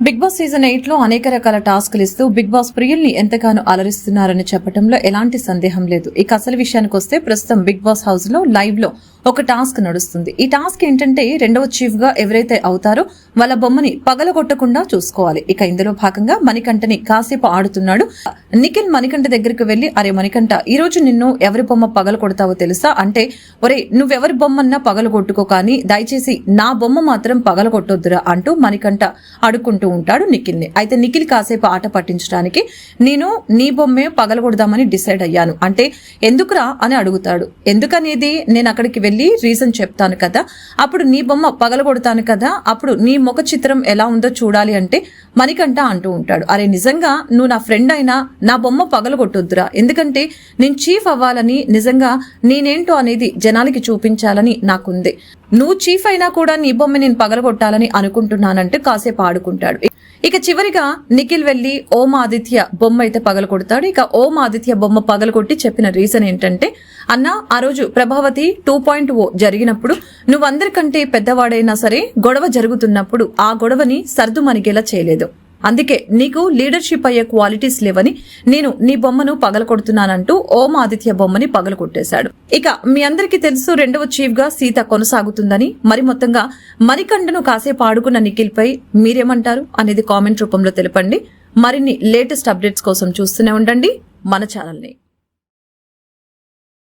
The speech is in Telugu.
బిగ్ బాస్ సీజన్ ఎయిట్లో అనేక రకాల టాస్క్లు ఇస్తూ బిగ్ బాస్ ప్రియుల్ని ఎంతగానో అలరిస్తున్నారని చెప్పడంలో ఎలాంటి సందేహం లేదు. ఇక అసలు విషయానికి వస్తే ప్రస్తుతం బిగ్ బాస్ హౌస్లో లైవ్లో ఒక టాస్క్ నడుస్తుంది. ఈ టాస్క్ ఏంటంటే రెండవ చీఫ్గా ఎవరైతే అవుతారో వాళ్ళ బొమ్మని పగలగొట్టకుండా చూసుకోవాలి. ఇక ఇందులో భాగంగా మణికంఠని కాసేపు ఆడుతున్నాడు. నిఖిల్ మణికంఠ దగ్గరికి వెళ్ళి అరే మణికంఠ ఈ రోజు నిన్ను ఎవరి బొమ్మ పగల కొడతావో తెలుసా? అంటే ఒరే నువ్వెవరి బొమ్మన్నా పగల కొట్టుకో కానీ దయచేసి నా బొమ్మ మాత్రం పగల కొట్టొద్దురా అంటూ మణికంఠ అడుక్కుంటూ ఉంటాడు నిఖిల్ని అయితే నిఖిల్ కాసేపు ఆట పట్టించడానికి నేను నీ బొమ్మే పగలగొడదామని డిసైడ్ అయ్యాను. అంటే ఎందుకురా? అని అడుగుతాడు. ఎందుకనేది? నేను అక్కడికి వెళ్ళి రీజన్ చెప్తాను కదా. అప్పుడు నీ బొమ్మ పగలగొడతాను కదా. అప్పుడు నీ ముఖ చిత్రం ఎలా ఉందో చూడాలి అంటే మణికంఠ అంటూ ఉంటాడు. అరే నిజంగా నువ్వు నా ఫ్రెండ్ అయినా నా బొమ్మ పగలగొట్టొద్దురా. ఎందుకంటే నేను చీఫ్ అవ్వాలని నిజంగా నేనేంటో అనేది జనాలకి చూపించాలని నాకుంది. నువ్వు చీఫ్ అయినా కూడా నీ బొమ్మ నేను పగలగొట్టాలని అనుకుంటున్నానంటే కాసేపు ఆడుకుంటాడు. ఇక చివరిగా నిఖిల్ వెళ్ళి ఓం ఆదిత్య బొమ్మ అయితే పగలగొడతాడు. ఇక ఓం ఆదిత్య బొమ్మ పగలగొట్టి చెప్పిన రీజన్ ఏంటంటే అన్న ఆ రోజు Prabhavati two point point O జరిగినప్పుడు నువ్వందరికంటే పెద్దవాడైనా సరే గొడవ జరుగుతున్నప్పుడు ఆ గొడవని సర్దుమణిగేలా చేయలేదు. అందుకే నీకు లీడర్షిప్ అయ్యే క్వాలిటీస్ లేవని నేను నీ బొమ్మను పగలకొడుతున్నానంటూ ఓం ఆదిత్య బొమ్మని పగలకొట్టేశాడు. ఇక మీ అందరికీ తెలుసు రెండవ చీఫ్గా సీత కొనసాగుతుందని మరి మొత్తంగా మణికంఠను కాసేపు ఆడుకున్న నిఖిల్ పై మీరేమంటారు అనేది కామెంట్ రూపంలో తెలపండి. మరిన్ని లేటెస్ట్ అప్డేట్స్ కోసం చూస్తూనే ఉండండి. మన ఛానల్ని.